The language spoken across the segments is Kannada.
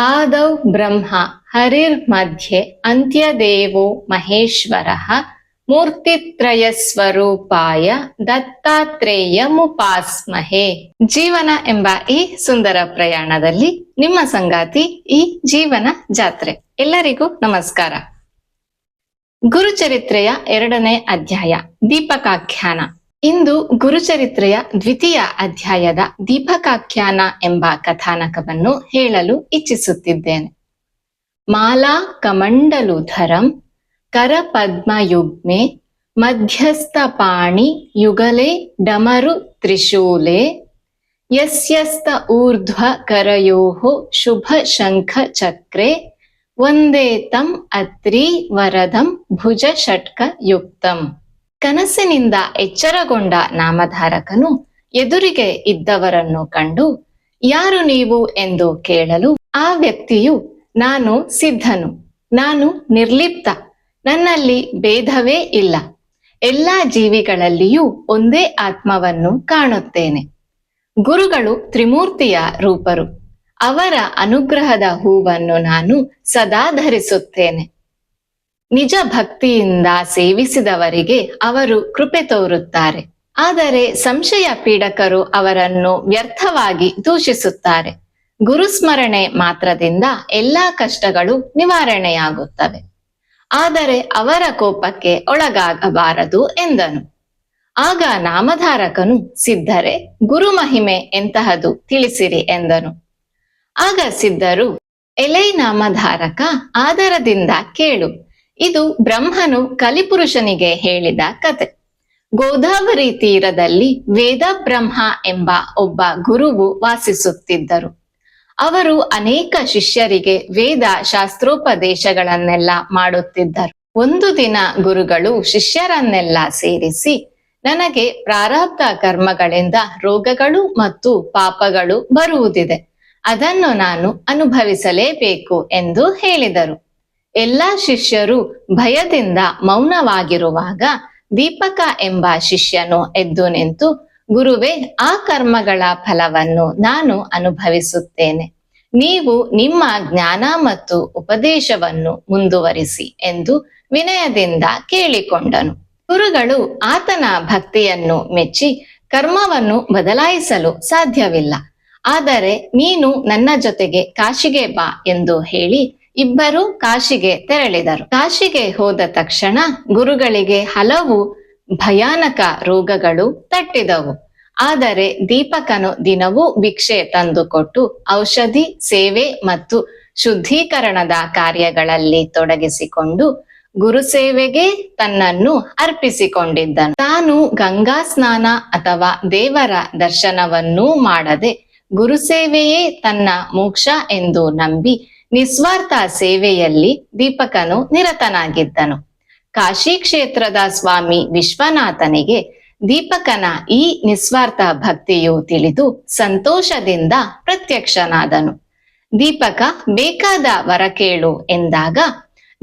ಆದೌ ಬ್ರಹ್ಮ ಹರಿರ್ ಮಧ್ಯೆ ಅಂತ್ಯದೇವೋ ಮಹೇಶ್ವರಃ ಮೂರ್ತಿತ್ರಯಸ್ವರೂಪಾಯ ದತ್ತಾತ್ರೇಯ ಮುಪಾಸ್ಮಹೆ. ಜೀವನ ಎಂಬ ಈ ಸುಂದರ ಪ್ರಯಾಣದಲ್ಲಿ ನಿಮ್ಮ ಸಂಗಾತಿ ಈ ಜೀವನ ಜಾತ್ರೆ. ಎಲ್ಲರಿಗೂ ನಮಸ್ಕಾರ. ಗುರುಚರಿತ್ರೆಯ ಎರಡನೇ ಅಧ್ಯಾಯ ದೀಪಕಾಖ್ಯಾನ. ಇಂದು ಗುರುಚರಿತ್ರೆಯ ದ್ವಿತೀಯ ಅಧ್ಯಾಯದ ದೀಪಕಾಖ್ಯಾನ ಎಂಬ ಕಥಾನಕವನ್ನು ಹೇಳಲು ಇಚ್ಛಿಸುತ್ತಿದ್ದೇನೆ. ಮಾಲಾ ಕಮಂಡಲುಧರಂ ಕರಪದ್ಮಯುಗ್ಮೆ ಮಧ್ಯಸ್ಥಪಾಣಿ ಯುಗಲೆ ಡಮರು ತ್ರಿಶೂಲೆ ಯಸ್ಯಸ್ತ ಊರ್ಧ್ವ ಕರಯೋ ಶುಭ ಶಂಖ ಚಕ್ರೆ ಒಂದೇ ತಂ ಅತ್ರಿ ವರದಂ ಭುಜ ಷಟ್ಕ ಯುಕ್ತಂ. ಕನಸಿನಿಂದ ಎಚ್ಚರಗೊಂಡ ನಾಮಧಾರಕನು ಎದುರಿಗೆ ಇದ್ದವರನ್ನು ಕಂಡು, ಯಾರು ನೀವು ಎಂದು ಕೇಳಲು ಆ ವ್ಯಕ್ತಿಯು ನಾನು ಸಿದ್ಧನು, ನಾನು ನಿರ್ಲಿಪ್ತ, ನನ್ನಲ್ಲಿ ಭೇದವೇ ಇಲ್ಲ. ಎಲ್ಲಾ ಜೀವಿಗಳಲ್ಲಿಯೂ ಒಂದೇ ಆತ್ಮವನ್ನು ಕಾಣುತ್ತೇನೆ. ಗುರುಗಳು ತ್ರಿಮೂರ್ತಿಯ ರೂಪರು, ಅವರ ಅನುಗ್ರಹದ ಹೂವನ್ನು ನಾನು ಸದಾ ಧರಿಸುತ್ತೇನೆ. ನಿಜ ಭಕ್ತಿಯಿಂದ ಸೇವಿಸಿದವರಿಗೆ ಅವರು ಕೃಪೆ ತೋರುತ್ತಾರೆ. ಆದರೆ ಸಂಶಯ ಪೀಡಕರು ಅವರನ್ನು ವ್ಯರ್ಥವಾಗಿ ದೂಷಿಸುತ್ತಾರೆ. ಗುರುಸ್ಮರಣೆ ಮಾತ್ರದಿಂದ ಎಲ್ಲಾ ಕಷ್ಟಗಳು ನಿವಾರಣೆಯಾಗುತ್ತವೆ. ಆದರೆ ಅವರ ಕೋಪಕ್ಕೆ ಒಳಗಾಗಬಾರದು ಎಂದನು. ಆಗ ನಾಮಧಾರಕನು, ಸಿದ್ಧರೆ ಗುರು ಮಹಿಮೆ ಎಂತಹದು ತಿಳಿಸಿರಿ ಎಂದನು. ಆಗ ಸಿದ್ಧರು, ಎಲೈ ನಾಮಧಾರಕ, ಆದರದಿಂದ ಕೇಳು. ಇದು ಬ್ರಹ್ಮನು ಕಲಿಪುರುಷನಿಗೆ ಹೇಳಿದ ಕತೆ. ಗೋದಾವರಿ ತೀರದಲ್ಲಿ ವೇದ ಬ್ರಹ್ಮ ಎಂಬ ಒಬ್ಬ ಗುರುವು ವಾಸಿಸುತ್ತಿದ್ದರು. ಅವರು ಅನೇಕ ಶಿಷ್ಯರಿಗೆ ವೇದ ಶಾಸ್ತ್ರೋಪದೇಶಗಳನ್ನೆಲ್ಲ ಮಾಡುತ್ತಿದ್ದರು. ಒಂದು ದಿನ ಗುರುಗಳು ಶಿಷ್ಯರನ್ನೆಲ್ಲ ಸೇರಿಸಿ, ನನಗೆ ಪ್ರಾರಬ್ಧ ಕರ್ಮಗಳಿಂದ ರೋಗಗಳು ಮತ್ತು ಪಾಪಗಳು ಬರುವುದಿದೆ. ಅದನ್ನು ನಾನು ಅನುಭವಿಸಲೇಬೇಕು ಎಂದು ಹೇಳಿದರು. ಎಲ್ಲಾ ಶಿಷ್ಯರು ಭಯದಿಂದ ಮೌನವಾಗಿರುವಾಗ ದೀಪಕ ಎಂಬ ಶಿಷ್ಯನು ಎದ್ದು ನಿಂತು, ಗುರುವೇ, ಆ ಕರ್ಮಗಳ ಫಲವನ್ನು ನಾನು ಅನುಭವಿಸುತ್ತೇನೆ. ನೀವು ನಿಮ್ಮ ಜ್ಞಾನ ಮತ್ತು ಉಪದೇಶವನ್ನು ಮುಂದುವರಿಸಿ ಎಂದು ವಿನಯದಿಂದ ಕೇಳಿಕೊಂಡನು. ಗುರುಗಳು ಆತನ ಭಕ್ತಿಯನ್ನು ಮೆಚ್ಚಿ, ಕರ್ಮವನ್ನು ಬದಲಾಯಿಸಲು ಸಾಧ್ಯವಿಲ್ಲ. ಆದರೆ ನೀನು ನನ್ನ ಜೊತೆಗೆ ಕಾಶಿಗೆ ಬಾ ಎಂದು ಹೇಳಿ ಇಬ್ಬರು ಕಾಶಿಗೆ ತೆರಳಿದರು. ಕಾಶಿಗೆ ಹೋದ ತಕ್ಷಣ ಗುರುಗಳಿಗೆ ಹಲವು ಭಯಾನಕ ರೋಗಗಳು ತಟ್ಟಿದವು. ಆದರೆ ದೀಪಕನು ದಿನವೂ ಭಿಕ್ಷೆ ತಂದುಕೊಟ್ಟು ಔಷಧಿ, ಸೇವೆ ಮತ್ತು ಶುದ್ಧೀಕರಣದ ಕಾರ್ಯಗಳಲ್ಲಿ ತೊಡಗಿಸಿಕೊಂಡು ಗುರು ಸೇವೆಗೆ ತನ್ನನ್ನು ಅರ್ಪಿಸಿಕೊಂಡಿದ್ದನು. ತಾನು ಗಂಗಾ ಸ್ನಾನ ಅಥವಾ ದೇವರ ದರ್ಶನವನ್ನೂ ಮಾಡದೆ ಗುರುಸೇವೆಯೇ ತನ್ನ ಮೋಕ್ಷ ಎಂದು ನಂಬಿ ನಿಸ್ವಾರ್ಥ ಸೇವೆಯಲ್ಲಿ ದೀಪಕನು ನಿರತನಾಗಿದ್ದನು. ಕಾಶಿ ಕ್ಷೇತ್ರದ ಸ್ವಾಮಿ ವಿಶ್ವನಾಥನಿಗೆ ದೀಪಕನ ಈ ನಿಸ್ವಾರ್ಥ ಭಕ್ತಿಯು ತಿಳಿದು ಸಂತೋಷದಿಂದ ಪ್ರತ್ಯಕ್ಷನಾದನು. ದೀಪಕ, ಬೇಕಾದ ವರ ಕೇಳು ಎಂದಾಗ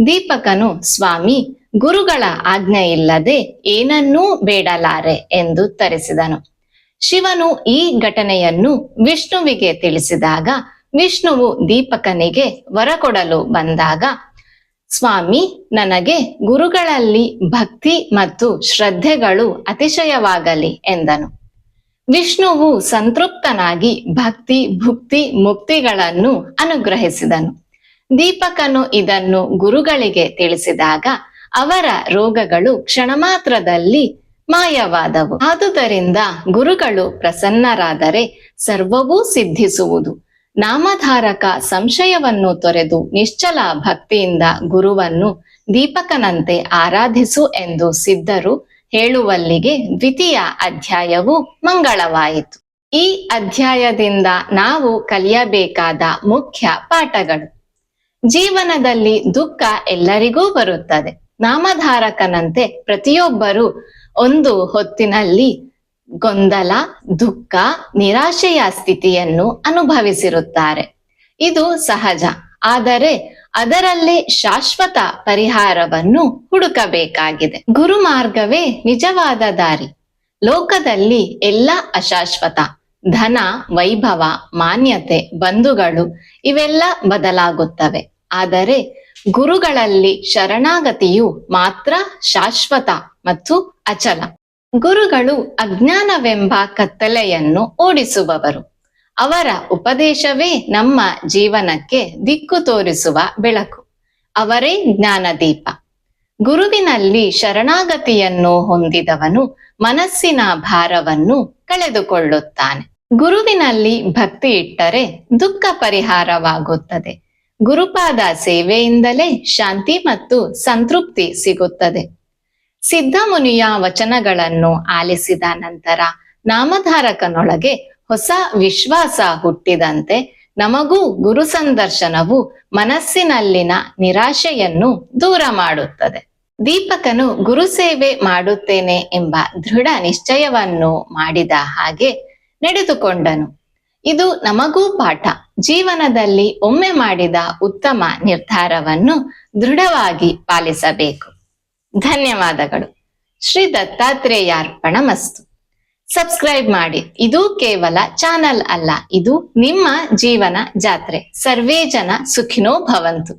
ದೀಪಕನು, ಸ್ವಾಮಿ, ಗುರುಗಳ ಆಜ್ಞೆ ಇಲ್ಲದೆ ಏನನ್ನೂ ಬೇಡಲಾರೆ ಎಂದು ತರಿಸಿದನು ಶಿವನು ಈ ಘಟನೆಯನ್ನು ವಿಷ್ಣುವಿಗೆ ತಿಳಿಸಿದಾಗ ವಿಷ್ಣುವು ದೀಪಕನಿಗೆ ವರ ಕೊಡಲು ಬಂದಾಗ, ಸ್ವಾಮಿ, ನನಗೆ ಗುರುಗಳಲ್ಲಿ ಭಕ್ತಿ ಮತ್ತು ಶ್ರದ್ಧೆಗಳು ಅತಿಶಯವಾಗಲಿ ಎಂದನು. ವಿಷ್ಣುವು ಸಂತೃಪ್ತನಾಗಿ ಭಕ್ತಿ, ಭುಕ್ತಿ, ಮುಕ್ತಿಗಳನ್ನು ಅನುಗ್ರಹಿಸಿದನು. ದೀಪಕನು ಇದನ್ನು ಗುರುಗಳಿಗೆ ತಿಳಿಸಿದಾಗ, ಅವರ ರೋಗಗಳು ಕ್ಷಣಮಾತ್ರದಲ್ಲಿ ಮಾಯವಾದವು. ಆದುದರಿಂದ ಗುರುಗಳು ಪ್ರಸನ್ನರಾದರೆ ಸರ್ವವೂ ಸಿದ್ಧಿಸುವುದು. ನಾಮಧಾರಕ ಸಂಶಯವನ್ನು ತೊರೆದು ನಿಶ್ಚಲ ಭಕ್ತಿಯಿಂದ ಗುರುವನ್ನು ದೀಪಕನಂತೆ ಆರಾಧಿಸು ಎಂದು ಸಿದ್ಧರು ಹೇಳುವಲ್ಲಿಗೆ ದ್ವಿತೀಯ ಅಧ್ಯಾಯವು ಮಂಗಳವಾಯಿತು. ಈ ಅಧ್ಯಾಯದಿಂದ ನಾವು ಕಲಿಯಬೇಕಾದ ಮುಖ್ಯ ಪಾಠಗಳು. ಜೀವನದಲ್ಲಿ ದುಃಖ ಎಲ್ಲರಿಗೂ ಬರುತ್ತದೆ. ನಾಮಧಾರಕನಂತೆ ಪ್ರತಿಯೊಬ್ಬರು ಒಂದು ಹೊತ್ತಿನಲ್ಲಿ ಗೊಂದಲ, ದುಃಖ, ನಿರಾಶೆಯ ಸ್ಥಿತಿಯನ್ನು ಅನುಭವಿಸಿರುತ್ತಾರೆ. ಇದು ಸಹಜ. ಆದರೆ ಅದರಲ್ಲಿ ಶಾಶ್ವತ ಪರಿಹಾರವನ್ನು ಹುಡುಕಬೇಕಾಗಿದೆ. ಗುರು ಮಾರ್ಗವೇ ನಿಜವಾದ ದಾರಿ. ಲೋಕದಲ್ಲಿ ಎಲ್ಲ ಅಶಾಶ್ವತ. ಧನ, ವೈಭವ, ಮಾನ್ಯತೆ, ಬಂಧುಗಳು ಇವೆಲ್ಲ ಬದಲಾಗುತ್ತವೆ. ಆದರೆ ಗುರುಗಳಲ್ಲಿ ಶರಣಾಗತಿಯು ಮಾತ್ರ ಶಾಶ್ವತ ಮತ್ತು ಅಚಲ. ಗುರುಗಳು ಅಜ್ಞಾನವೆಂಬ ಕತ್ತಲೆಯನ್ನು ಓಡಿಸುವವರು. ಅವರ ಉಪದೇಶವೇ ನಮ್ಮ ಜೀವನಕ್ಕೆ ದಿಕ್ಕು ತೋರಿಸುವ ಬೆಳಕು. ಅವರೇ ಜ್ಞಾನದೀಪ. ಗುರುವಿನಲ್ಲಿ ಶರಣಾಗತಿಯನ್ನು ಹೊಂದಿದವನು ಮನಸ್ಸಿನ ಭಾರವನ್ನು ಕಳೆದುಕೊಳ್ಳುತ್ತಾನೆ. ಗುರುವಿನಲ್ಲಿ ಭಕ್ತಿ ಇಟ್ಟರೆ ದುಃಖ ಪರಿಹಾರವಾಗುತ್ತದೆ. ಗುರುಪಾದ ಸೇವೆಯಿಂದಲೇ ಶಾಂತಿ ಮತ್ತು ಸಂತೃಪ್ತಿ ಸಿಗುತ್ತದೆ. ಸಿದ್ಧಮುನಿಯ ವಚನಗಳನ್ನು ಆಲಿಸಿದ ನಂತರ ನಾಮಧಾರಕನೊಳಗೆ ಹೊಸ ವಿಶ್ವಾಸ ಹುಟ್ಟಿದಂತೆ ನಮಗೂ ಗುರು ಸಂದರ್ಶನವು ಮನಸ್ಸಿನಲ್ಲಿನ ನಿರಾಶೆಯನ್ನು ದೂರ ಮಾಡುತ್ತದೆ. ದೀಪಕನು ಗುರು ಸೇವೆ ಮಾಡುತ್ತೇನೆ ಎಂಬ ದೃಢ ನಿಶ್ಚಯವನ್ನು ಮಾಡಿದ ಹಾಗೆ ನಡೆದುಕೊಂಡನು. ಇದು ನಮಗೂ ಪಾಠ. ಜೀವನದಲ್ಲಿ ಒಮ್ಮೆ ಮಾಡಿದ ಉತ್ತಮ ನಿರ್ಧಾರವನ್ನು ದೃಢವಾಗಿ ಪಾಲಿಸಬೇಕು. ಧನ್ಯವಾದಗಳು. ಶ್ರೀ ದತ್ತಾತ್ರೇಯಾರ್ಪಣ ಮಸ್ತು ಸಬ್ಸ್ಕ್ರೈಬ್ ಮಾಡಿ. ಇದು ಕೇವಲ ಚಾನಲ್ ಅಲ್ಲ, ಇದು ನಿಮ್ಮ ಜೀವನ ಜಾತ್ರೆ. ಸರ್ವೇ ಜನ ಸುಖಿನೋ ಭವಂತು.